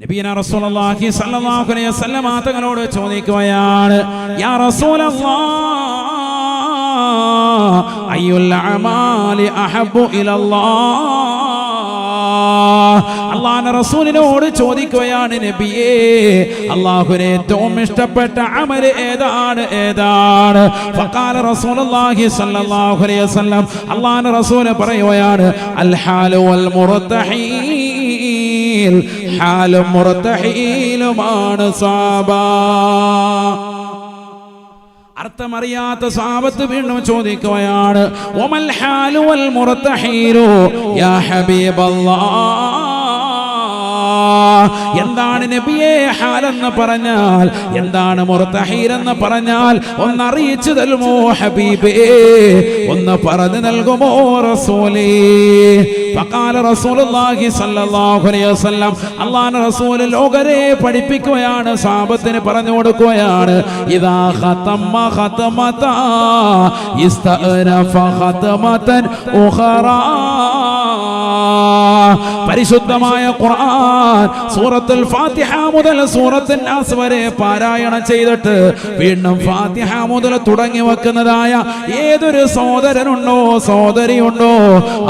നബീന റസൂലുള്ളാഹി സ്വല്ലല്ലാഹു അലൈഹി വസല്ലം തങ്ങളോട് ചോദിക്കുകയാണ് യാ റസൂലല്ലാഹ് അയ്യുൽ അമാലി അഹബ്ബു ഇലല്ലാഹ് അള്ളാഹുവിന്റെ റസൂലിനോട് ചോദിക്കുകയാണ് നബിയേ അള്ളാഹുനെ ഏറ്റവും ഇഷ്ടപ്പെട്ട അമൽ ഏതാണ്? ഏതാണ്? ഫഖാല റസൂലുള്ളാഹി സ്വല്ലല്ലാഹു അലൈഹി വസല്ലം പറയുകയാണ് അൽ ഹാലു വൽ ഹാലും മുറത്തഹീലുമാണ് സാബാ. അർത്ഥമറിയാത്ത സാപത്ത് വീണ്ടും ചോദിക്കുകയാണ് ഒമൽ ഹാലു വൽ ഹീരോ യാ ഹബീബല്ലാഹ് എന്താണ് നബിയെ ഹാലെന്ന് പറഞ്ഞാൽ? എന്താണ് മുർത്തഹീർ എന്ന് പറഞ്ഞാൽ? ഒന്ന് അറിയിച്ചു തരുമോ ഹബീബേ? ഒന്ന് പറഞ്ഞു നൽകുമോ റസൂലേ? ഫഖാല റസൂലുള്ളാഹി സ്വല്ലല്ലാഹു അലൈഹി വസല്ലം അല്ലാഹുവിന്റെ റസൂൽ ലോകരെ പഠിപ്പിക്കുകയാണ് സാബത്തിന് പറഞ്ഞു കൊടുക്കുകയാണ്. ഇദാ ഖതമ ഖതമത ഇസ്തഅനഫ ഫഖതമതൻ ഉഖറാ. പരിശുദ്ധമായ ഖുർആൻ സൂറത്തുൽ ഫാത്തിഹ മുതൽ സൂറത്തുൽ നാസ് വരെ പാരായണം ചെയ്തിട്ട് വീണ്ടും ഫാത്തിഹ മുതൽ തുടങ്ങി വെക്കുന്നതായ ഏതൊരു സഹോദരനുണ്ടോ സഹോദരിയുണ്ടോ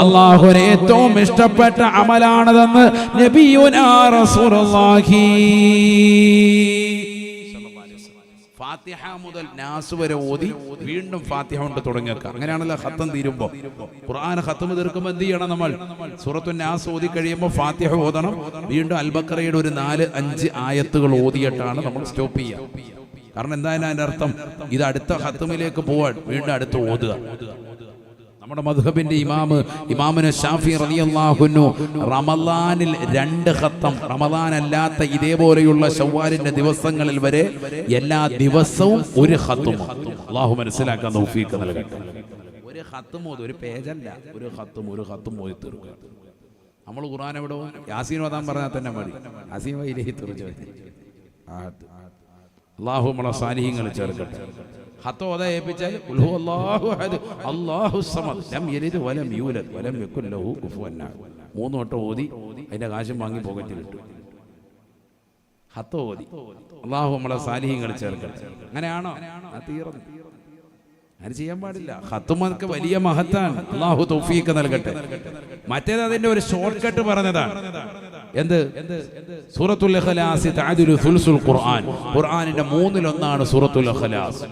അള്ളാഹുവിന് ഏറ്റവും ഇഷ്ടപ്പെട്ട അമലാണതെന്ന് നബിയുനാ റസൂലുള്ളാഹി. ഫാത്തിഹ മുതൽ നാസ് വരെ ഓതി വീണ്ടും ഫാത്തിഹ കൊണ്ട് തുടങ്ങിയേക്കാം അങ്ങനെയാണല്ലോ ഹത്തം തീരുമ്പോ. ഖുർആൻ ഹത്തം തീർക്കുമ്പോൾ എന്ത് ചെയ്യണം നമ്മൾ? സൂറത്തു നാസ് ഓതി കഴിയുമ്പോൾ ഫാത്തിഹ ഓതണം. വീണ്ടും അൽബക്കറയുടെ ഒരു നാല് അഞ്ച് ആയത്തുകൾ ഓതിയിട്ടാണ് നമ്മൾ സ്റ്റോപ്പ് ചെയ്യുക. കാരണം എന്തായാലും അതിന്റെ അർത്ഥം? ഇത് അടുത്ത ഖത്തമിലേക്ക് പോവാൻ വീണ്ടും അടുത്ത് ഓതുക. നമ്മുടെ മധുഹബിന്റെ ഇമാമ് ഇമാമിന് ഷാഫി റതിയല്ലാഹുന്നു റമലാനിൽ രണ്ട് ഹത്തം റമലാൻ അല്ലാത്ത ഇതേപോലെയുള്ള ഷവ്വാലിന്റെ ദിവസങ്ങളിൽ വരെ എല്ലാ ദിവസവും ഒരു ഹത്തും അള്ളാഹു മനസ്സിലാക്കാൻ തൗഫീഖ് നൽകട്ടെ. ഒരു ഹത്തും ഒരു പേജല്ല. ഒരു ഹത്തും ഒരു ഹത്തും ഓതി തീർക്കുക നമ്മൾ ഖുർആൻ എവിടെ യാസീൻ ഓതാൻ പറഞ്ഞാൽ തന്നെ മതി. യാസീൻ വൈലഹി തീർച്ചു അള്ളാഹു നമ്മളെ സാന്നിഹ്യങ്ങൾ ചേർക്കട്ടെ. ഹത്ത് ഓത ഏൽപ്പിച്ചാൽ മൂന്ന് വട്ടം ഓതി അതിന്റെ കാശും വാങ്ങി പോക്കറ്റിൽ ഇട്ടു. ഹത്ത് ഓതി. അള്ളാഹു നമ്മളെ സാലിഹ്യങ്ങൾ ചേർക്കട്ടെ അങ്ങനെയാണോ? തീർന്നു. അങ്ങനെ ചെയ്യാൻ പാടില്ല. ഹത്തുമക്ക് വലിയ മഹത്താണ്. അള്ളാഹു തൗഫീഖ് നൽകട്ടെ. മറ്റേത് അതിന്റെ ഒരു ഷോർട്ട് കട്ട് പറഞ്ഞതാണ്. എന്ത്? സൂറത്തുൽ സുൽസുൽ ഖുർആൻ. ഖുർആനിന്റെ മൂന്നിലൊന്നാണ് സൂറത്തുൽ ഇഖ്ലാസ്.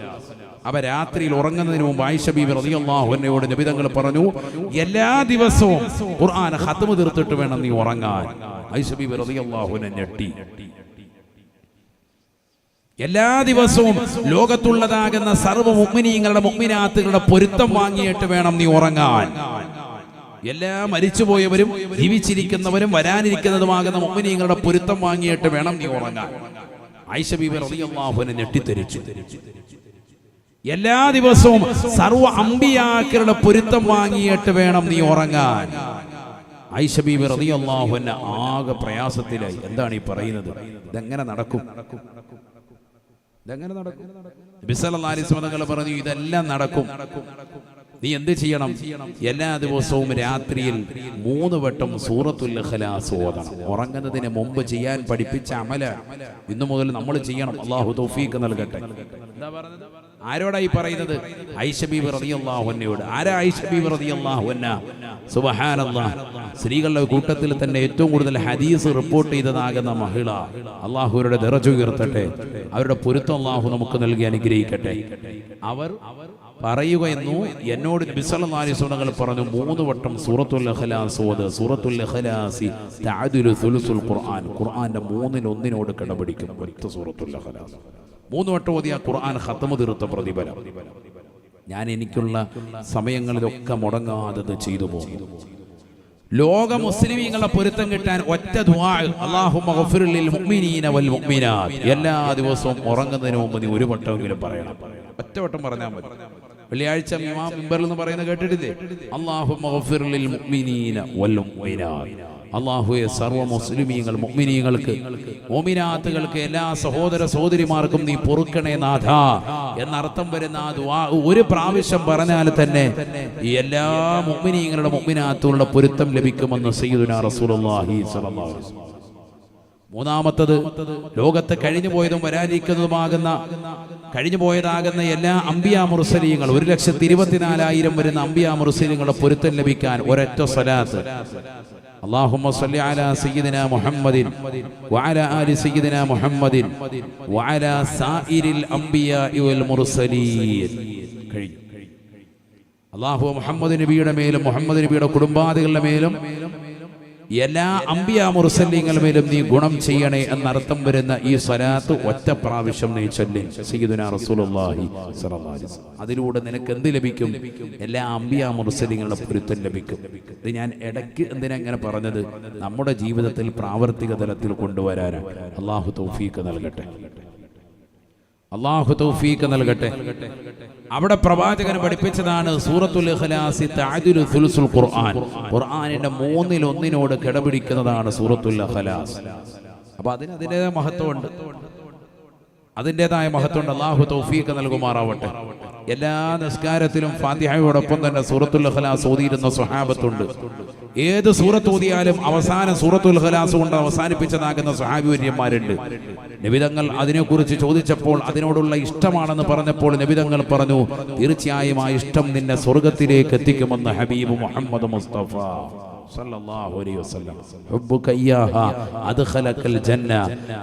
അവ രാത്രിയിൽ ഉറങ്ങുന്നതിന് മുമ്പ് ആയിഷ ബീബി റളിയല്ലാഹു അൻഹയോട് നബിതങ്ങൾ പറഞ്ഞു എല്ലാ ദിവസവും ഖുർആൻ ഖത്മ തീർത്തിട്ട് വേണം നീ ഉറങ്ങാൻ. ആയിഷ ബീബി റളിയല്ലാഹു ഞെട്ടി. എല്ലാ ദിവസവും ലോകത്തുള്ളതാകുന്ന സർവ മുഗ്മിനീങ്ങളുടെ മുഗ്മിനാത്തുകളുടെ പൊരുത്തം വാങ്ങിയിട്ട് വേണം നീ ഉറങ്ങാൻ. എല്ലാ മരിച്ചുപോയവരും ജീവിച്ചിരിക്കുന്നവരും വരാനിരിക്കുന്നതുമാകുന്ന മുഗ്മിനീങ്ങളുടെ പൊരുത്തം വാങ്ങിയിട്ട് വേണം നീ ഉറങ്ങാൻ. ആയിഷ ബീബി റളിയല്ലാഹുവിനെ ഞെട്ടിത്തെരിച്ചു. എല്ലാ ദിവസവും സർവ അമ്പിയാക്കളുടെ പൊരുത്തം വാങ്ങിയിട്ട് വേണം നീ ഉറങ്ങാൻ. ആയിഷ ബീബി റളിയല്ലാഹുവിനെ ആകെ പ്രയാസത്തിലായി. എന്താണ് ഈ പറയുന്നത്? ഇതെങ്ങനെ നടക്കും? ഇതെങ്ങനെ നടക്കും? ബിസലാലിസ്മതങ്ങൾ പറഞ്ഞു ഇതെല്ലാം നടക്കും. നീ എന്ത് ചെയ്യണം? എല്ലാ ദിവസവും രാത്രിയിൽ മൂന്ന് വട്ടം സൂറത്തുൽ ഓതണം. ഉറങ്ങുന്നതിന് മുമ്പ് ചെയ്യാൻ പഠിപ്പിച്ച അമല ഇന്നു മുതൽ നമ്മൾ ചെയ്യണം. അള്ളാഹു തൗഫീഖ് നൽകട്ടെ. എന്താ പറഞ്ഞത്? ആരോടാ ഈ പറയുന്നത്? ഐഷബീബ് റളിയല്ലാഹുവിനോട് ആരാ ഐഷബീബ് റളിയല്ലാഹുവിന സുബ്ഹാനല്ലാഹ് സ്ത്രീകളുടെ കൂട്ടത്തിൽ തന്നെ ഏറ്റവും കൂടുതൽ ഹദീസ് റിപ്പോർട്ട് ചെയ്തതാകുന്ന മഹിള. അള്ളാഹുരുടെ ദറജ ഉയർത്തട്ടെ. അവരുടെ പൊരുത്തം അള്ളാഹു നമുക്ക് നൽകി അനുഗ്രഹിക്കട്ടെ. അവർ പറയുക എന്നു എന്നോട് ബിസലനാലിസുണകൾ പറഞ്ഞു. മൂന്ന് വട്ടം സൂറത്തുൽ ഓത്. സൂറത്തുൽ തഅദുലു സുലുസുൽ ഖുർആൻ. ഖുർആന്റെ മൂന്നിൽ ഒന്നിനോട് കിടപിടിക്കും. ഒറ്റ സൂറത്തുൽ ഇഖ്ലാസ്. മൂന്ന് വട്ടം ഓതിയ ഖുർആൻ ഖത്തമ തീർത്ത പ്രതിഫലം. ഞാൻ എനിക്കുള്ള സമയങ്ങളിലൊക്കെ മുടങ്ങാതെ ചെയ്തു പോകും ലോക മുസ്ലിമീങ്ങളെ പൊരുത്തം കിട്ടാൻ ഒറ്റ എല്ലാ ദിവസവും ഉറങ്ങുന്നതിന് മുമ്പ് നീ ഒരു വട്ടമെങ്കിലും പറയണം. ഒറ്റ വട്ടം പറഞ്ഞാൽ മതി. വെള്ളിയാഴ്ച മിമ്പറിൽ നിന്ന് പറയുന്നത് കേട്ടിട്ടില്ലേ? അല്ലാഹുമ്മ അള്ളാഹുയെ സർവ മുസ്ലിമീങ്ങൾ മുഅ്മിനീങ്ങൾക്ക് മോമിനാത്തുകൾക്ക് എല്ലാ സഹോദര സഹോദരിമാർക്കും നീ പൊറുക്കണേ നാഥ. എന്നർത്ഥം വരുന്ന ആ ദുആ ഒരു പ്രാവശ്യം പറഞ്ഞാൽ തന്നെ ഈ എല്ലാ മുഅ്മിനീങ്ങളുടെ മുഅ്മിനാത്തുകളുടെ പൊരുത്തം ലഭിക്കുമെന്ന് സയ്യിദുനാ റസൂലുള്ളാഹി സ്വല്ലല്ലാഹു അലൈഹി വസല്ലം മൂന്നാമത്തത് ലോകത്ത് കഴിഞ്ഞു പോയതും വരാനിരിക്കുന്നതുമാകുന്ന കഴിഞ്ഞു പോയതാകുന്ന എല്ലാ അമ്പിയാ മുർസലീങ്ങൾ ഒരു ലക്ഷത്തി ഇരുപത്തിനാലായിരം വരുന്ന അമ്പിയാ മുർസലീങ്ങളുടെ പൊരുത്തം ലഭിക്കാൻ ഒരൊറ്റ സ്വലാത്ത്. സല്ലി അലാ മുഹമ്മദിൻ ആലി മുഹമ്മദിൻ സായിരിൽ മുർസലീൻ. അള്ളാഹു മുഹമ്മദ് നബിയുടെ മേലും മുഹമ്മദ് നബിയുടെ കുടുംബാദികളുടെ മേലും എല്ലാ അമ്പിയ മുർസല്യങ്ങളുടെ മേലും നീ ഗുണം ചെയ്യണേ എന്നർത്ഥം വരുന്ന ഈ സ്വലാത്ത് ഒറ്റ പ്രാവശ്യം നീ ചൊല്ലി. അതിലൂടെ നിനക്ക് എന്ത് ലഭിക്കും? എല്ലാ അമ്പിയ മുർസല്യങ്ങളുടെ പൊരുത്തം ലഭിക്കും. ഇത് ഞാൻ ഇടയ്ക്ക് എന്തിനാ ഇങ്ങനെ പറഞ്ഞത്? നമ്മുടെ ജീവിതത്തിൽ പ്രാവർത്തിക തലത്തിൽ കൊണ്ടുവരാനാണ്. അള്ളാഹു തൗഫീക്ക് നൽകട്ടെ. അള്ളാഹു തൗഫീഖ് നൽകട്ടെ. അവിടെ പ്രവാചകൻ പഠിപ്പിച്ചതാണ് സൂറത്തുൽ ഇഖ്ലാസി തഅദിലു സുൽസുൽ ഖുർആൻ. ഖുർആനിന്റെ മൂന്നിൽ ഒന്നിനോട് കിടപിടിക്കുന്നതാണ് സൂറത്തുൽ ഇഖ്ലാസ്. അപ്പോൾ അതിന് അതിന്റെതായ മഹത്വമുണ്ട്. അതിന്റെതായ മഹത്വമുണ്ട്. അള്ളാഹു തൗഫീഖ് നൽകുമാറാവട്ടെ. എല്ലാ നിസ്കാരത്തിലും ഫാത്തിഹയോടൊപ്പം തന്നെ സൂറത്തുൽ ഇഖ്ലാസ് ഓതിയിരുന്ന സ്വഹാബത്തുണ്ട്. ഏത് സൂറത്ത് ഓതിയാലും അവസാന സൂറത്തുൽ ഇഖ്ലാസ് കൊണ്ട് അവസാനിപ്പിച്ചതാകുന്ന സ്വഹാബിവര്യന്മാരുണ്ട് നിബിതങ്ങൾ അതിനെക്കുറിച്ച് ചോദിച്ചപ്പോൾ അതിനോടുള്ള ഇഷ്ടമാണെന്ന് പറഞ്ഞപ്പോൾ നിബിതങ്ങൾ പറഞ്ഞു തീർച്ചയായും ആ ഇഷ്ടം നിന്നെ സ്വർഗത്തിലേക്ക് എത്തിക്കുമെന്ന് ഹബീബ് മുഹമ്മദ് മുസ്തഫ.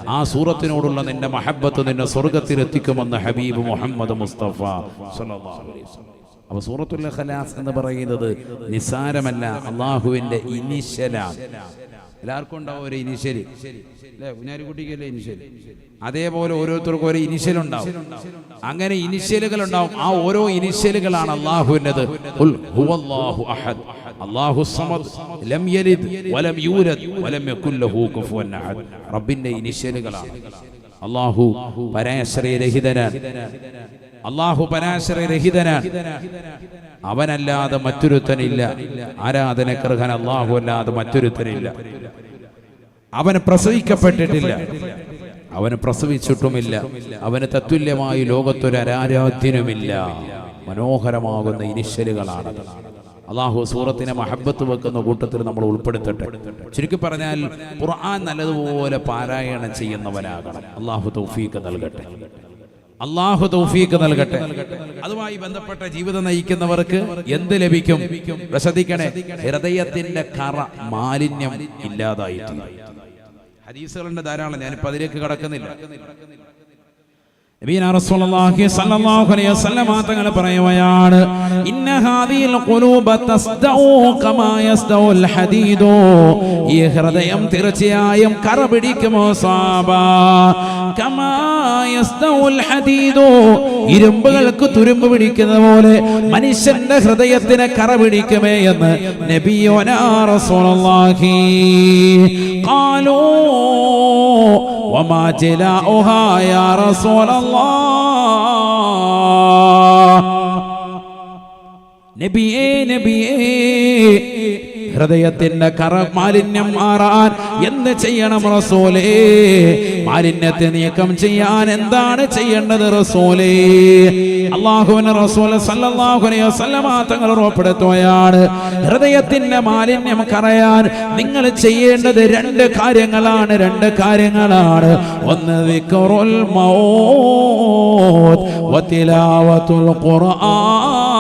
ആ സൂറത്തിനോടുള്ള നിന്റെ മഹബത്ത് നിന്നെ സ്വർഗത്തിൽ എത്തിക്കുമെന്ന് ഹബീബ് മുഹമ്മദ് മുസ്തഫ അപ്പൊ സൂറത്തുൽ ഖലാസ് എന്ന് പറയുന്നത് നിസാരമല്ല അള്ളാഹുവിന്റെ ഇനിഷ്യലാണ് എല്ലാവർക്കും ഉണ്ടാവും ഒരു ഇനിഷ്യൽ അല്ലേ? കുട്ടിക്കല്ലേ ഇനിഷ്യൽ അതേപോലെ ഓരോരുത്തർക്കും ഓരോ ഇനിഷ്യൽ ഉണ്ടാവും അങ്ങനെ ഇനിഷ്യലുകൾ ഉണ്ടാവും ആ ഓരോ ഇനിഷ്യലുകളാണ് അഹദ്. റബ്ബിന്റെ ഇനിഷ്യലുകളാണ്. അല്ലാഹു പരാശ്രയരഹിതനാണ് അല്ലാഹു പരാശ്രയരഹിതനാണ് അവനല്ലാതെ മറ്റൊരുത്തനില്ല. ആരാധനക്കർഹൻ അള്ളാഹു അല്ലാതെ മറ്റൊരുത്തനില്ല. അവന് പ്രസവിക്കപ്പെട്ടിട്ടില്ല. അവന് പ്രസവിച്ചിട്ടുമില്ല. അവന് തത്തുല്യമായി ലോകത്തൊരു അരാരാധ്യനുമില്ല മനോഹരമാകുന്ന ഇനിഷ്യലുകളാണ് അള്ളാഹു സൂറത്തിനെ മഹബത്ത് വെക്കുന്ന കൂട്ടത്തിൽ നമ്മൾ ഉൾപ്പെടുത്തട്ടെ. ചുരുക്കി പറഞ്ഞാൽ ഖുർആൻ നല്ലതുപോലെ പാരായണം ചെയ്യുന്നവനാകണം. അള്ളാഹു തൗഫീക്ക് നൽകട്ടെ. അള്ളാഹു തൗഫീഖ് നൽകട്ടെ. അതുമായി ബന്ധപ്പെട്ട ജീവിതം നയിക്കുന്നവർക്ക് എന്ത് ലഭിക്കും? ശ്രദ്ധിക്കണേ ഹൃദയത്തിന്റെ കറ മാലിന്യം ഇല്ലാതായിട്ടുണ്ട് ഹദീസുകളുടെ ധാരാളം. ഞാനിപ്പോ അതിലേക്ക് കടക്കുന്നില്ല നബീന റസൂലുള്ളാഹി സ്വല്ലല്ലാഹു അലൈഹി വസല്ലം തങ്ങൾ ഈ ഹൃദയം ഇരുമ്പുകൾക്ക് തുരുമ്പ് പിടിക്കുന്ന പോലെ മനുഷ്യന്റെ ഹൃദയത്തിന് കറ പിടിക്കുമേ എന്ന് നബിയോനാ റസൂലുള്ളാഹി. وما جلاؤها يا رسول الله نبي نبي ഹൃദയത്തിന്റെ കറ മാലിന്യം മാറാൻ എന്ത് ചെയ്യണം റസൂലേ? മാലിന്യത്തെ നീക്കം ചെയ്യാൻ എന്താണ് ചെയ്യേണ്ടത് റസൂലേ? അള്ളാഹുവിന് റസോല വസല്ലമ തങ്ങൾ ഉറപ്പെടുത്തുകയാണ്. ഹൃദയത്തിന്റെ മാലിന്യം കറയാൻ നിങ്ങൾ ചെയ്യേണ്ടത് രണ്ട് കാര്യങ്ങളാണ്. രണ്ട് കാര്യങ്ങളാണ്. ഒന്ന് വിക്കറുൽ മൗത്ത് വതിലാവത്തുൽ ഖുർആൻ.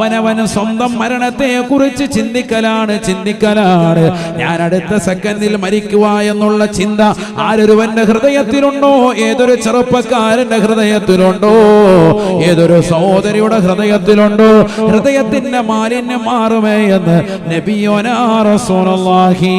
അവനവന് സ്വന്തം മരണത്തെ കുറിച്ച് ചിന്തിക്കലാണ് ചിന്തിക്കലാണ്. ഞാൻ അടുത്ത സെക്കൻഡിൽ മരിക്കുക എന്നുള്ള ചിന്ത ആരൊരുവന്റെ ഹൃദയത്തിലുണ്ടോ? ഏതൊരു ചെറുപ്പക്കാരന്റെ ഹൃദയത്തിലുണ്ടോ? ഏതൊരു സഹോദരിയുടെ ഹൃദയത്തിലുണ്ടോ? ഹൃദയത്തിന്റെ മാലിന്യം മാറുമേ എന്ന് നബിയോനാഹി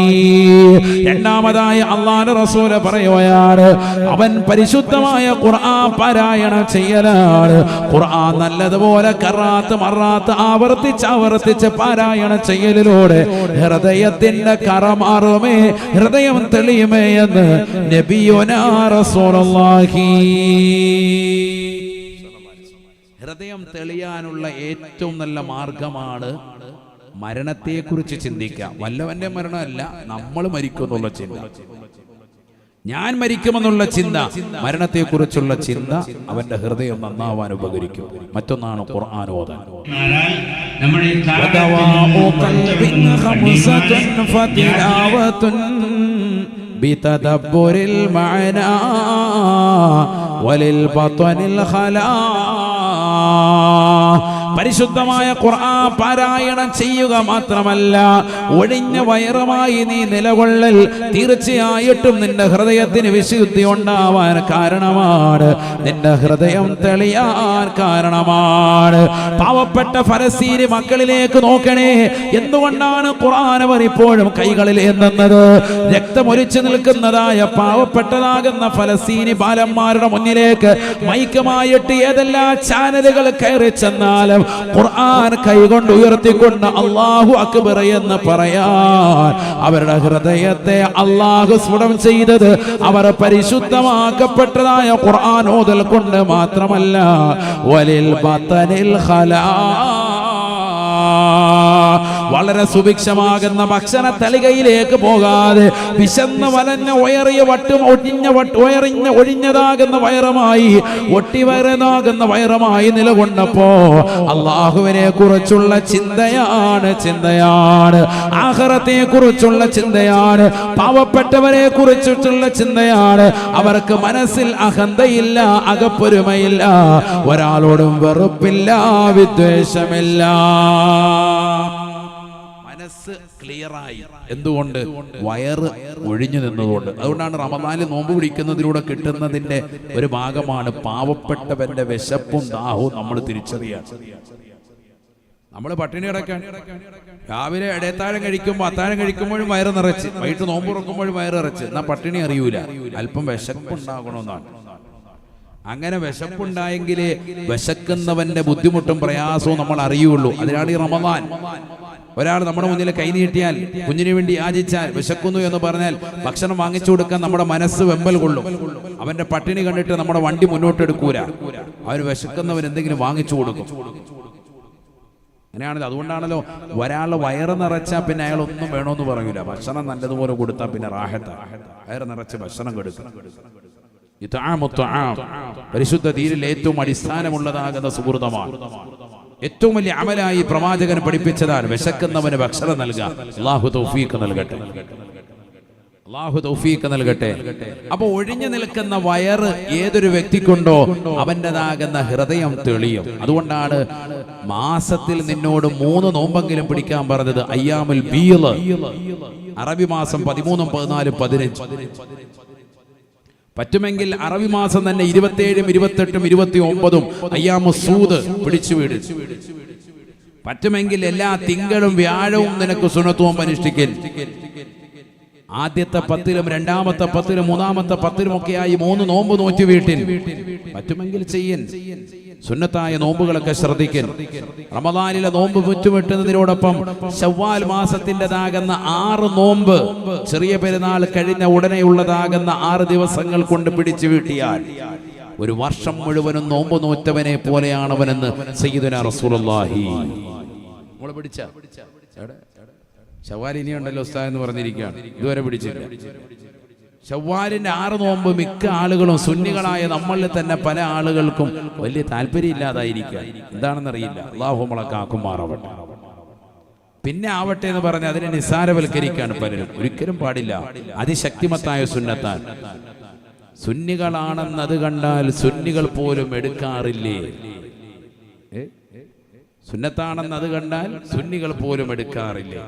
രണ്ടാമതായി അള്ളാഹു റസൂല പറയുകയാണ് അവൻ പരിശുദ്ധമായ ഖുർആൻ പാരായണം ചെയ്യലാണ്. ഖുർആൻ നല്ലതുപോലെ കറാത്ത് മറാത്ത് ആവർത്തിച്ച് ആവർത്തിച്ച് പാരായണം ചെയ്യലിലൂടെ ഹൃദയത്തിന്റെ കറ മാറുമേ ഹൃദയം തെളിയുമേ എന്ന് നബിയോനാ റസൂലുള്ളാഹി. ഹൃദയം തെളിയാനുള്ള ഏറ്റവും നല്ല മാർഗമാണ് മരണത്തെക്കുറിച്ച് ചിന്തിക്കാം വല്ലവന്റെ മരണമല്ല നമ്മൾ മരിക്കുന്നുള്ള ചിന്ത. ഞാൻ മരിക്കുമെന്നുള്ള ചിന്ത മരണത്തെക്കുറിച്ചുള്ള ചിന്ത അവന്റെ ഹൃദയം നന്നാവാൻ ഉപകരിക്കും മറ്റൊന്നാണ് ഖുർആൻ ഓതാൻ എന്നാൽ നമ്മുടെ ഈ ودواء قلب خمسة കാലഘട്ടത്തിൽ فتلاوة بتدبر المعنى وللبطن الخلاء പരിശുദ്ധമായ ഖുർആൻ പാരായണം ചെയ്യുക മാത്രമല്ല ഒഴിഞ്ഞ വയറുമായി നീ നിലകൊള്ളൽ തീർച്ചയായിട്ടും നിന്റെ ഹൃദയത്തിന് വിശുദ്ധി ഉണ്ടാവാൻ കാരണമാണ്. നിന്റെ ഹൃദയം തെളിയാൻ കാരണമാണ്. പാവപ്പെട്ട ഫലസ്തീനി മക്കളിലേക്ക് നോക്കണേ എന്തുകൊണ്ടാണ് ഖുർആൻ അവർ ഇപ്പോഴും കൈകളിൽ എന്നത് രക്തമൊലിച്ചു നിൽക്കുന്നതായ പാവപ്പെട്ടതാകുന്ന ഫലസ്തീനി ബാലന്മാരുടെ മുന്നിലേക്ക് മൈക്കമായിട്ട് ഏതെല്ലാം ചാനലുകൾ കയറി ചെന്നാലും ഖുർആൻ കൈകൊണ്ട് ഉയർത്തിക്കൊണ്ട് അള്ളാഹു അക്ബർ എന്ന് പറയാൻ അവരുടെ ഹൃദയത്തെ അള്ളാഹു സ്ഫുടം ചെയ്തത് അവർ പരിശുദ്ധമാക്കപ്പെട്ടതായ ഖുർആൻ ഓതൽ കൊണ്ട് മാത്രമല്ല വലിൽ ബത്തനിൽ ഖലാ. വളരെ സുഭിക്ഷമാകുന്ന ഭക്ഷണ തലികയിലേക്ക് പോകാതെ വിശന്ന് വലഞ്ഞ ഉയറിയ വട്ടും ഒഴിഞ്ഞ ഉയറിഞ്ഞ ഒഴിഞ്ഞതാകുന്ന വയറുമായി ഒട്ടിവരനാകുന്ന വയറുമായി നിലകൊണ്ടപ്പോ അള്ളാഹുവിനെ കുറിച്ചുള്ള ചിന്തയാണ് ചിന്തയാണ്. ആഹാരത്തെ കുറിച്ചുള്ള ചിന്തയാണ്. പാവപ്പെട്ടവരെ കുറിച്ചിട്ടുള്ള ചിന്തയാണ്. അവർക്ക് മനസ്സിൽ അഹന്തയില്ല അകപ്പൊരുമയില്ല. ഒരാളോടും വെറുപ്പില്ല വിദ്വേഷമില്ല. എന്തുകൊണ്ട്? വയറ് ഒഴിഞ്ഞു നിന്നതുകൊണ്ട്. അതുകൊണ്ടാണ് റമദാനിൽ നോമ്പ് പിടിക്കുന്നതിലൂടെ കിട്ടുന്നതിന്റെ ഒരു ഭാഗമാണ് പാവപ്പെട്ടവന്റെ വിശപ്പും ദാഹവും നമ്മൾ തിരിച്ചറിയാൻ. നമ്മൾ പട്ടിണി കിടക്കാൻ രാവിലെ ഇടയത്താഴം കഴിക്കുമ്പോൾ അത്താഴം കഴിക്കുമ്പോഴും വയറ് നിറച്ച്. വൈകിട്ട് നോമ്പ് തുറക്കുമ്പോഴും വയറ് നിറച്ച്. എന്നാ പട്ടിണി അറിയൂല. അല്പം വിശപ്പുണ്ടാകണമെന്നാണ്. അങ്ങനെ വിശപ്പുണ്ടായെങ്കിലേ വിശക്കുന്നവന്റെ ബുദ്ധിമുട്ടും പ്രയാസവും നമ്മൾ അറിയുള്ളൂ. അതിനാണ് ഈ റമദാൻ. ഒരാൾ നമ്മുടെ മുന്നിൽ കൈനീട്ടിയാൽ കുഞ്ഞിന് വേണ്ടി യാചിച്ചാൽ വിശക്കുന്നു എന്ന് പറഞ്ഞാൽ ഭക്ഷണം വാങ്ങിച്ചു കൊടുക്കാൻ നമ്മുടെ മനസ്സ് വെമ്പൽ കൊള്ളും. അവന്റെ പട്ടിണി കണ്ടിട്ട് നമ്മുടെ വണ്ടി മുന്നോട്ട് എടുക്കൂല അവർ വിശക്കുന്നവൻ എന്തെങ്കിലും വാങ്ങിച്ചു കൊടുക്കും. അങ്ങനെയാണല്ലോ അതുകൊണ്ടാണല്ലോ ഒരാൾ വയറ് നിറച്ചാൽ പിന്നെ അയാൾ ഒന്നും വേണമെന്ന് പറയൂല. ഭക്ഷണം നല്ലതുപോലെ കൊടുത്താൽ പിന്നെ റാഹത്ത. വയറ് നിറച്ച് ഭക്ഷണം കൊടുക്കും. പരിശുദ്ധ തീരിൽ ഏറ്റവും അടിസ്ഥാനമുള്ളതാകുന്ന സുഹൃതമാണ്. ഏറ്റവും വലിയ അമലായി പ്രവാചകൻ പഠിപ്പിച്ചതാണ്. വിശക്കുന്നവന് ഭക്ഷണം നൽകുക അള്ളാഹു തൗഫീഖ് നൽകട്ടെ. അള്ളാഹു തൗഫീഖ് നൽകട്ടെ. അപ്പൊ ഒഴിഞ്ഞു നിൽക്കുന്ന വയറ് ഏതൊരു വ്യക്തിക്കുണ്ടോ അവന്റെതാകുന്ന ഹൃദയം തെളിയും. അതുകൊണ്ടാണ് മാസത്തിൽ നിന്നോട് മൂന്ന് നോമ്പെങ്കിലും പിടിക്കാൻ പറഞ്ഞത് അയ്യാമുൽ ബീൽ അറബി മാസം പതിമൂന്നും പതിനാലും പതിനഞ്ച്. പറ്റുമെങ്കിൽ അറബി മാസം തന്നെ ഇരുപത്തിയേഴും ഇരുപത്തെട്ടും ഇരുപത്തി ഒമ്പതും അയ്യാമു സൂത് പിടിച്ചു വീട്. പറ്റുമെങ്കിൽ എല്ലാ തിങ്കളും വ്യാഴവും നിനക്ക് സുനത്വം അനുഷ്ഠിക്കൽ ആദ്യത്തെ പത്തിലും രണ്ടാമത്തെ പത്തിലും മൂന്നാമത്തെ പത്തിലും ആയി മൂന്ന് നോമ്പ് നോറ്റി വീട്ടിൽ പറ്റുമെങ്കിൽ ചെയ്യൻ. സുന്നത്തായ നോമ്പുകളൊക്കെ ശ്രദ്ധിക്കൻ. റമദാനിലെ നോമ്പ് മുറ്റുവെട്ടുന്നതിനോടൊപ്പം ശവ്വാൽ മാസത്തിന്റെതാകുന്ന ആറ് നോമ്പ് ചെറിയ പെരുന്നാൾ കഴിഞ്ഞ ഉടനെയുള്ളതാകുന്ന ആറ് ദിവസങ്ങൾ കൊണ്ട് പിടിച്ചു വീട്ടിയാൽ ഒരു വർഷം മുഴുവനും നോമ്പ് നോറ്റവനെ പോലെയാണവനെന്ന് സയ്യിദുന റസൂലുള്ളാഹി. മോളെ പിടിച്ച? ശവ്വാൽ ഇനിയുണ്ടല്ലോ ഉസ്താദ് എന്ന് പറഞ്ഞിരിക്കുകയാണ്. ഇതുവരെ പിടിച്ചില്ല. ശവ്വാലിന്റെ ആറ് നോമ്പ് മിക്ക ആളുകളും സുന്നികളായ നമ്മളിൽ തന്നെ പല ആളുകൾക്കും വലിയ താല്പര്യമില്ലാതായിരിക്കുക എന്താണെന്നറിയില്ല. അള്ളാഹു നമ്മളെ കാക്കുമാറാവട്ടെ. പിന്നെ ആവട്ടെ എന്ന് പറഞ്ഞ് അതിനെ നിസ്സാരവൽക്കരിക്കാണ് പലരും. ഒരിക്കലും പാടില്ല. അതിശക്തിമത്തായ സുന്നത്താൻ സുന്നികളാണെന്നത് കണ്ടാൽ സുന്നികൾ പോലും എടുക്കാറില്ലേ? സുന്നത്താണെന്നത് കണ്ടാൽ സുന്നികൾ പോലും എടുക്കാറില്ലേ?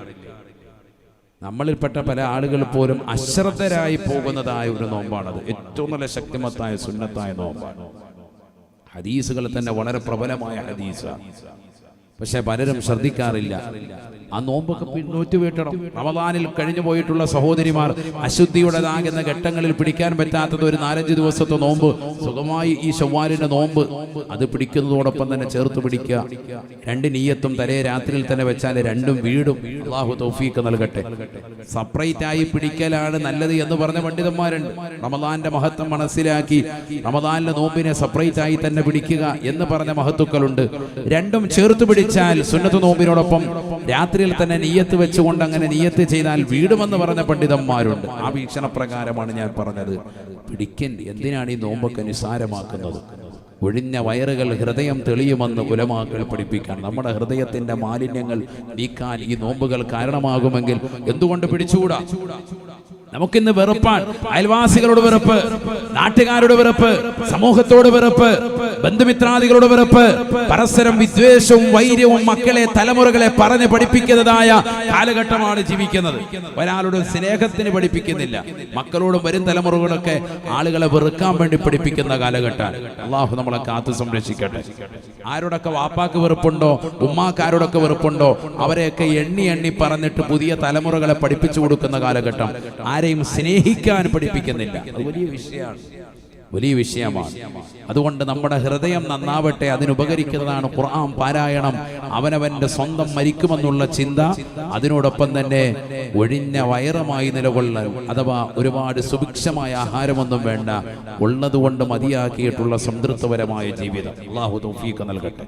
നമ്മളിൽപ്പെട്ട പല ആളുകൾ പോലും അശ്രദ്ധരായി പോകുന്നതായ ഒരു നോമ്പാണത്. ഏറ്റവും നല്ല ശക്തിമത്തായ സുന്നത്തായ നോമ്പാണ്. ഹദീസുകൾ തന്നെ വളരെ പ്രബലമായ ഹദീസാണ്. പക്ഷെ പലരും ശ്രദ്ധിക്കാറില്ല. ആ നോമ്പൊക്കെ പിന്നോറ്റ് വീട്ടണം റമദാനിൽ കഴിഞ്ഞു പോയിട്ടുള്ള സഹോദരിമാർ അശുദ്ധിയുടേതാകുന്ന ഘട്ടങ്ങളിൽ പിടിക്കാൻ പറ്റാത്തത് ഒരു നാലഞ്ച് ദിവസത്തെ നോമ്പ്. സുഖമായി ഈ ചൊവ്വാലിന്റെ നോമ്പ്. അത് പിടിക്കുന്നതോടൊപ്പം തന്നെ ചേർത്ത് പിടിക്കുക. രണ്ട് നീയത്തും തലേ രാത്രിയിൽ തന്നെ വെച്ചാൽ രണ്ടും വീടും. അള്ളാഹു തൗഫീക്ക് നൽകട്ടെ. സെപ്പറേറ്റ് ആയി പിടിക്കലാണ് നല്ലത് എന്ന് പറഞ്ഞ പണ്ഡിതന്മാരുണ്ട്. റമദാന്റെ മഹത്വം മനസ്സിലാക്കി റമദാനിലെ നോമ്പിനെ സെപ്പറേറ്റ് ആയി തന്നെ പിടിക്കുക എന്ന് പറഞ്ഞ മഹത്വക്കളുണ്ട്. രണ്ടും ചേർത്ത് പിടിച്ച് പിടിച്ചാൽ സുന്നത്ത് നോമ്പിനോടൊപ്പം രാത്രിയിൽ തന്നെ നീയത്ത് വെച്ചുകൊണ്ട് അങ്ങനെ നീയത്ത് ചെയ്താൽ വീടുമെന്ന് പറഞ്ഞ പണ്ഡിതന്മാരുണ്ട്. ആ വീക്ഷണപ്രകാരമാണ് ഞാൻ പറഞ്ഞത്. പിടിക്കൻ എന്തിനാണ് ഈ നോമ്പൊക്കെ നിസ്സാരമാക്കുന്നത്? ഒഴിഞ്ഞ വയറുകൾ ഹൃദയം തെളിയുമെന്ന് കുലമാക്കൾ പഠിപ്പിക്കാൻ. നമ്മുടെ ഹൃദയത്തിന്റെ മാലിന്യങ്ങൾ നീക്കാൻ ഈ നോമ്പുകൾ കാരണമാകുമെങ്കിൽ എന്തുകൊണ്ട് പിടിച്ചുകൂടാ? നമുക്കിന്ന് വെറുപ്പാണ്. അയൽവാസികളോട് വെറുപ്പ് നാട്ടുകാരോട് വെറുപ്പ് സമൂഹത്തോട് വെറുപ്പ് ബന്ധുമിത്രാദികളോട് വെറുപ്പ് പരസ്പരം വിദ്വേഷവും വൈര്യവും മക്കളെ തലമുറകളെ പറഞ്ഞ് പഠിപ്പിക്കുന്നതായ കാലഘട്ടമാണ് ജീവിക്കുന്നത്. ഒരാളുടെ സ്നേഹത്തിന് പഠിപ്പിക്കുന്നില്ല. മക്കളോടും വരും തലമുറകളൊക്കെ ആളുകളെ വെറുക്കാൻ വേണ്ടി പഠിപ്പിക്കുന്ന കാലഘട്ടമാണ്. അള്ളാഹു നമ്മളെ കാത്തു സംരക്ഷിക്കട്ടെ. ആരോടൊക്കെ വാപ്പാക്ക് വെറുപ്പുണ്ടോ ഉമ്മാക്കാരോടൊക്കെ വെറുപ്പുണ്ടോ അവരെയൊക്കെ എണ്ണി എണ്ണി പറഞ്ഞിട്ട് പുതിയ തലമുറകളെ പഠിപ്പിച്ചു കൊടുക്കുന്ന കാലഘട്ടം ആരെയും സ്നേഹിക്കാൻ പഠിപ്പിക്കുന്നില്ല. അത് വലിയ വിഷയമാണ്. വലിയ വിഷയമാണ്. അതുകൊണ്ട് നമ്മുടെ ഹൃദയം നന്നാവട്ടെ അതിനുപകരിക്കുന്നതാണ് ഖുർആൻ പാരായണം. അവനവന്റെ സ്വന്തം മരിക്കുമെന്നുള്ള ചിന്ത അതിനോടൊപ്പം തന്നെ ഒഴിഞ്ഞ വയറുമായി നിലകൊള്ളൽ അഥവാ ഒരുപാട് സുഭിക്ഷമായ ആഹാരമൊന്നും വേണ്ട ഉള്ളതുകൊണ്ട് മതിയാക്കിയിട്ടുള്ള സംതൃപ്തപരമായ ജീവിതം. അള്ളാഹു തൗഫീഖ് നൽകട്ടെ.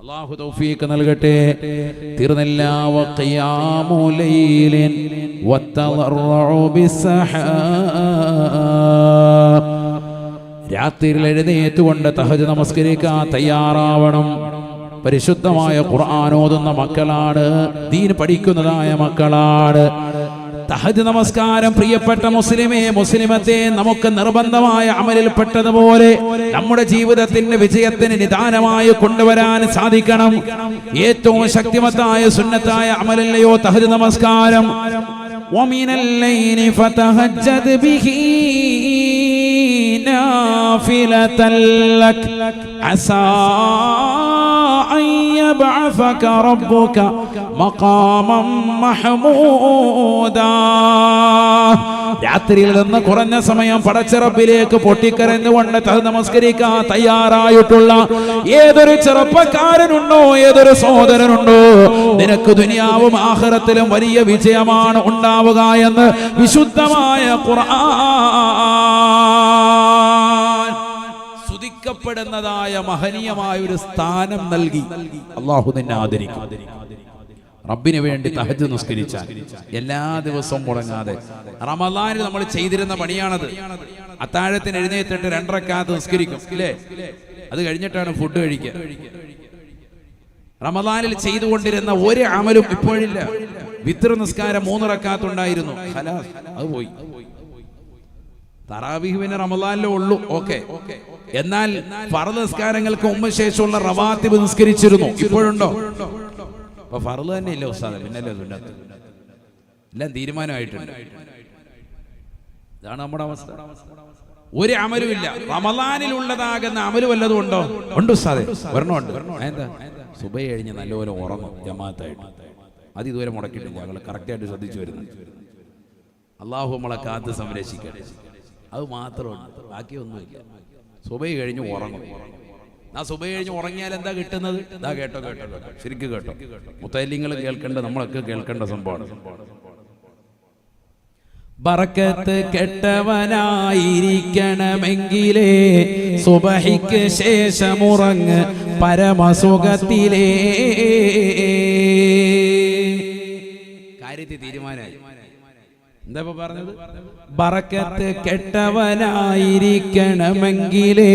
അള്ളാഹു തൗഫീഖ് നൽകട്ടെ. തീർന്നില്ല വഖിയാമു ലൈലിൻ ബിസ്സഹാബ് രാത്രിയിൽ എഴുന്നേറ്റുകൊണ്ട് തഹജ് നമസ്കരിക്കാൻ തയ്യാറാവണം. പരിശുദ്ധമായ ഖുർആാനോതുന്ന മക്കളാണ് ദീൻ പഠിക്കുന്നതായ മക്കളാണ്. തഹജ് നമസ്കാരം പ്രിയപ്പെട്ട മുസ്ലിമേ മുസ്ലിമത്തെ നമുക്ക് നിർബന്ധമായ അമലിൽപ്പെട്ടതുപോലെ നമ്മുടെ ജീവിതത്തിന്റെ വിജയത്തിന് നിദാനമായി കൊണ്ടുവരാൻ സാധിക്കണം. ഏറ്റവും ശക്തിമത്തായ സുന്നത്തായ അമലല്ലയോ തഹജ് നമസ്കാരം. ഒമിനല്ലൈനി ഫതഹജ്ജദ് ബിഹി نافلة لك عسى أن يبعثك ربك مقاما محمودا രാത്രിയിൽ നിന്ന് കുറഞ്ഞ സമയം പടച്ചിറപ്പിലേക്ക് പൊട്ടിക്കരഞ്ഞുകൊണ്ട് തഹ നമസ്കരിക്കാൻ തയ്യാറായിട്ടുള്ള ഏതൊരു ചെറുപ്പക്കാരനുണ്ടോ ഏതൊരു സഹോദരനുണ്ടോ നിനക്ക് ദുനിയാവും ആഹ്റത്തിലും വലിയ വിജയമാണ് ഉണ്ടാവുക എന്ന് വിശുദ്ധമായ ഖുർആൻ സ്തുതിക്കപ്പെടുന്നതായ മഹനീയമായ ഒരു സ്ഥാനം നൽകി. അള്ളാഹു നിന്നെ ആദരിക്കും. റബ്ബിന് വേണ്ടി തഹജ് നിസ്കരിച്ചാൽ എല്ലാ ദിവസവും മുടങ്ങാതെ. റമദാനിൽ നമ്മൾ ചെയ്തിരുന്ന പണിയാണത്. അത്താഴത്തിന് എഴുന്നേറ്റിട്ട് രണ്ടരക്കാത്ത് നിസ്കരിക്കും അല്ലേ അത് കഴിഞ്ഞിട്ടാണ് ഫുഡ് കഴിക്കുക. റമദാനിൽ ചെയ്തുകൊണ്ടിരുന്ന ഒരു അമലും ഇപ്പോഴില്ല. വിത്ര നിസ്കാരം മൂന്നിറക്കാത്തുണ്ടായിരുന്നു അത് പോയി. തറാവിഹ് പിന്നെ റമദാനിലേ ഉള്ളൂ. ഓക്കെ. എന്നാൽ ഫറദ് നിസ്കാരങ്ങൾക്ക് മുമ്പ് ശേഷമുള്ള റവാത്തിബ് നിസ്കരിച്ചിരുന്നു. ഇപ്പോഴുണ്ടോ? അപ്പൊ ഫറദ് തന്നെ ഇല്ല ഉസ്താദ്? പിന്നല്ലേ സുന്നത്ത്? എല്ലാം തീരുമാനമായിട്ടുണ്ട്. ഇതാണ് നമ്മുടെ അവസ്ഥ. ഒരു അമലും ഇല്ല. റമദാനിൽ ഉള്ളതാകുന്ന അമൽ വല്ലതും ഉണ്ടോ? ഉണ്ട് ഉസ്താദ്. വരണമുണ്ട് എന്താ സുബൈ കഴിഞ്ഞ് നല്ലപോലെ ഉറങ്ങും ജമാഅത്തായിട്ട്. അത് ഇതുവരെ മുടക്കിയിട്ടില്ല. ഞങ്ങൾ കറക്റ്റായിട്ട് ശ്രദ്ധിച്ചു വരുന്നു. അള്ളാഹു നമ്മളെ കാത്ത് സംരക്ഷിക്കട്ടെ. അത് മാത്രമുണ്ട്. ബാക്കിയൊന്നുമില്ല. സുബൈ കഴിഞ്ഞ് ഉറങ്ങും. ആ സുബൈ കഴിഞ്ഞ് ഉറങ്ങിയാൽ എന്താ കിട്ടുന്നത്? ഇതാ കേട്ടോ കേട്ടോ കേട്ടോ. ശരിക്കും കേട്ടോ. മുത്തല്ലിങ്ങൾ കേൾക്കേണ്ട നമ്മളൊക്കെ കേൾക്കേണ്ട സംഭവമാണ്. ബറക്കത്ത് കെട്ടവനായിരിക്കണമെങ്കിലേ സുബഹിക്ക് ശേഷമുറങ്ങ് പരമസുഖത്തിലേ. കാര്യത്തിൽ തീരുമാനമായി. എന്താ പറഞ്ഞത്? ബറക്കത്ത് കെട്ടവനായിരിക്കണമെങ്കിലേ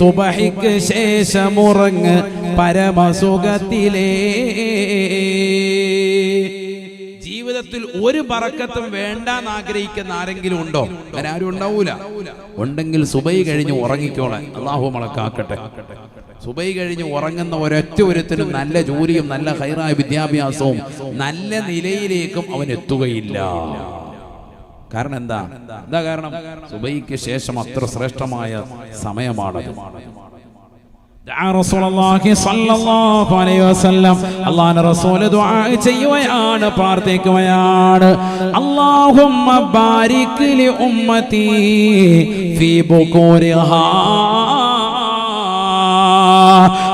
സുബഹിക്ക് ശേഷമുറങ്ങ് പരമസുഖത്തിലേ. ജീവിതത്തിൽ ഒരു പറക്കത്തും വേണ്ടാന്ന് ആഗ്രഹിക്കുന്ന ആരെങ്കിലും ഉണ്ടോ? അങ്ങനെ ആരും ഉണ്ടാവൂല. ഉണ്ടെങ്കിൽ സുബൈ കഴിഞ്ഞ് ഉറങ്ങിക്കോളാൻ. അള്ളാഹു മളക്കാക്കട്ടെ സുബൈ കഴിഞ്ഞ് ഉറങ്ങുന്ന ഒരൊറ്റ ഒരുത്തിനും നല്ല ജോലിയും നല്ല ഹൈറായ വിദ്യാഭ്യാസവും നല്ല നിലയിലേക്കും അവൻ എത്തുകയില്ല. കാരണം എന്താ? എന്താ കാരണം? സുബൈക്ക് ശേഷം അത്ര ശ്രേഷ്ഠമായ സമയമാണ് പ്രാർത്ഥിക്കുകയാണ്. അല്ലാഹുമ്മ ബാരിക് ലി ഉമ്മതി ഫീ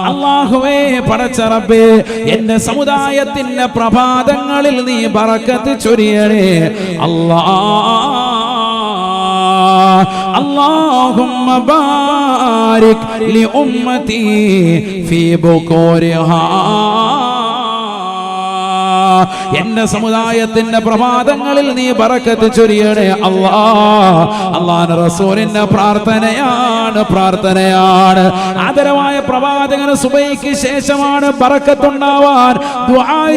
അള്ളാഹുവേ പടച്ചറബേ എന്റെ സമുദായത്തിന്റെ പ്രഭാതങ്ങളിൽ നീ ബറക്കത്ത് ചൊരിയണേ അല്ലാ اللهم بارك لأمتي في بكورها എന്റെ സമുദായത്തിന്റെ പ്രഭാതങ്ങളിൽ നീ പറക്കത്ത് ചൊരിയണേ അള്ളാ. അള്ളാൻ റസൂലിന്റെ പ്രാർത്ഥനയാണ് പ്രാർത്ഥനയാണ്. ആദരവായ പ്രവാചകന് സുബൈക്ക് ശേഷമാണ് പറക്കത്തുണ്ടാവാൻ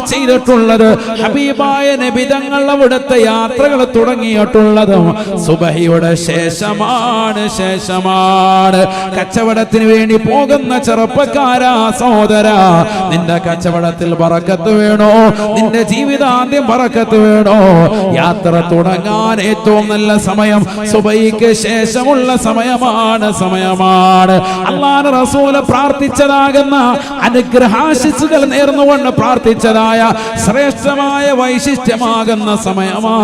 ചെയ്തിട്ടുള്ളത്. ഹബീബായ നബിതങ്ങൾ അവിടുത്തെ യാത്രകൾ തുടങ്ങിയിട്ടുള്ളതും സുബഹിയുടെ ശേഷമാണ് ശേഷമാണ്. കച്ചവടത്തിന് വേണ്ടി പോകുന്ന ചെറുപ്പക്കാരാ സഹോദര നിന്റെ കച്ചവടത്തിൽ പറക്കത്ത് വേണോ? നിന്റെ ജീവിതാന്ത്യം പറക്കത്ത് വേണോ? യാത്ര തുടങ്ങാൻ ഏറ്റവും നല്ല സമയം സുബൈക്ക് ശേഷമുള്ള സമയമാണ് സമയമാണ്. അള്ളാഹ് റസൂൽ പ്രാർത്ഥിച്ചതാകുന്ന അനുഗ്രഹാശിസുകൾ നേർന്നുകൊണ്ട് പ്രാർത്ഥിച്ചതായ ശ്രേഷ്ഠമായ വൈശിഷ്ട്യമാകുന്ന സമയമാ.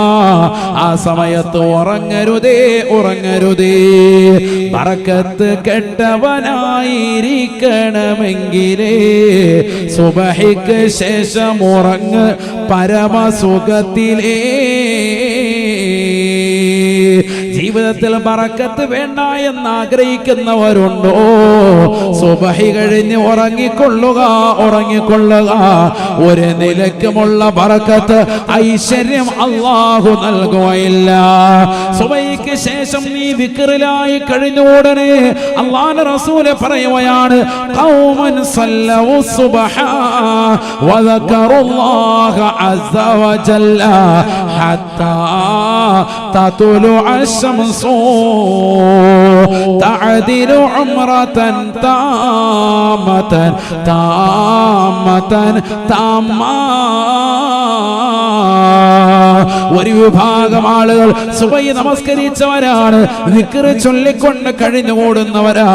ആ സമയത്ത് ഉറങ്ങരുതേ ഉറങ്ങരുതേ. പറക്കത്ത് കെട്ടവനായിരിക്കണമെങ്കിലേ സുബഹിക്ക് ശേഷം ഉറങ്ങ്. പരമസുഖത്തിലേ. ജീവിതത്തിൽ പറക്കത്ത് വേണ്ട എന്ന് ആഗ്രഹിക്കുന്നവരുണ്ടോ സുബഹി കഴിഞ്ഞ് ഉറങ്ങിക്കൊള്ളുക ഉറങ്ങിക്കൊള്ളുക. ഒരു നിലക്കുമുള്ള പറക്കത്ത് ഐശ്വര്യം അള്ളാഹു നൽകുകയില്ല. സുബൈക്ക് ശേഷം നീ വിക്റിലായി കഴിഞ്ഞ ഉടനെ അള്ളാഹ് റസൂല് പറയുകയാണ് ഖൗമൻ സല്ലവു സുബ്ഹ വദക്കറുല്ലാഹ അസ്സ വജല്ല ഹത്താ തതുലു الشمس تعدل عمرة تامة تامة تامة ഒരു വിഭാഗം ആളുകൾ സുബൈ നമസ്കരിച്ചവരാണ്. വിക്രി ചൊല്ലിക്കൊണ്ട് കഴിഞ്ഞു കൂടുന്നവരാ.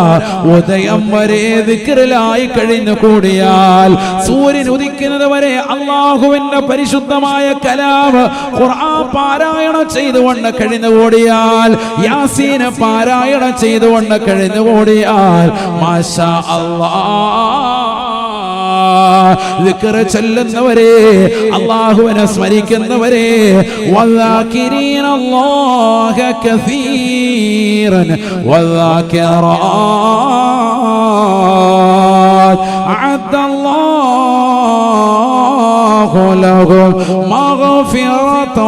ഉദയം വരെ വിക്രിലായി കഴിഞ്ഞു കൂടിയാൽ സൂര്യൻ ഉദിക്കുന്നത് വരെ അള്ളാഹുവിന്റെ പരിശുദ്ധമായ കലാവ് ഖുർആൻ പാരായണം ചെയ്തുകൊണ്ട് കഴിഞ്ഞു കൂടിയാൽ യാസീന പാരായണം ചെയ്തുകൊണ്ട് കഴിഞ്ഞു കൂടിയാൽ മാഷ അല്ലാഹ് ദിക്റ് ചൊല്ലുന്നവരെ അള്ളാഹുവിനെ സ്മരിക്കുന്നവരെ വല്ലാകിരീന അല്ലാഹ കസീറൻ വല്ലാകിറാത്ത് അഅദ്ദ അല്ലാഹു ലഹും മഗ്ഫിറത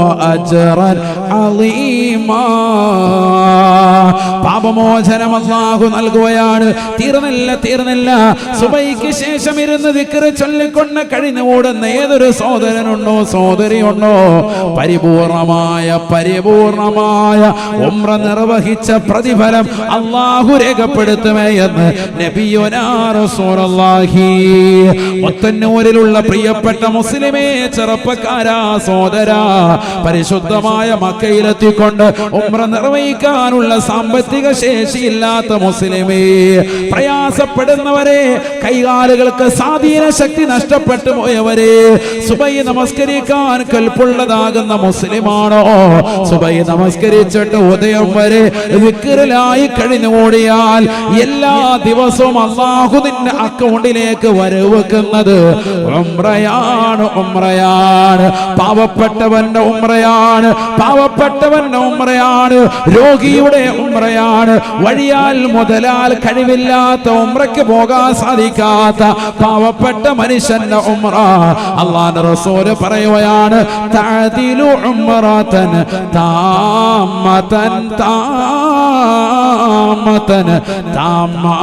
وأجرا عظيما പാപമോചനം അല്ലാഹു നൽകുകയാണ് തീർന്നില്ല തീർന്നില്ല സുബൈക്ക് ശേഷം ഇരുന്ന് ദിക്റ് ചൊല്ലിക്കൊണ്ട് കഴിഞ്ഞു ഓടുന്ന ഏതൊരു സഹോദരനുണ്ടോ സഹോദരിയുണ്ടോ പരിപൂർണമായ പരിപൂർണമായ ഉംറ നിർവഹിച്ച പ്രതിഫലം അള്ളാഹു രേഖപ്പെടുത്തുമേ എന്ന് നബിയുനാ റസൂലുള്ളാഹി ഒത്തന്നൂരിലുള്ള പ്രിയപ്പെട്ട മുസ്ലിമേ ചെറുപ്പക്കാരാ സോദരാ പരിശുദ്ധമായ മക്കയിലെത്തിക്കൊണ്ട് ഉമ്ര നിർവഹിക്കാനുള്ള സാമ്പത്തിക ശേഷിയില്ലാത്ത മുസ്ലിമേ പ്രയാസപ്പെടുന്നവരെ കൈകാലുകൾക്ക് സ്വാധീന ശക്തി നഷ്ടപ്പെട്ടു പോയവരെ സുബൈ നമസ്കരിക്കാൻ കൽപ്പുള്ളതാകുന്ന മുസ്ലിമാണോ? സുബൈ നമസ്കരിച്ചിട്ട് ഉദയം വരെ വിക്കറിലായി കഴിഞ്ഞു ഓടിയാൽ എല്ലാ ദിവസവും അള്ളാഹു നിന്റെ അക്കൗണ്ടിലേക്ക് വരവെക്കുന്നത് ഉംറയാണ് ഉമ്രയാണ് പാവപ്പെട്ടവന്റെ ഉമ്രയാണ് പാവപ്പെട്ടവന്റെ ഉമ്രയാണ് രോഗിയുടെ ഉമ്രയാണ് വഴിയാൽ മുതലാൽ കഴിവില്ലാത്ത ഉമ്രയ്ക്ക് പോകാൻ സാധിക്കാത്ത പാവപ്പെട്ട മനുഷ്യന്റെ ഉമ്ര അള്ളാന്റെ റസൂൽ പറയുകയാണ് തഅദിലു ഉമ്രതൻ താമതൻ താമതൻ താമാ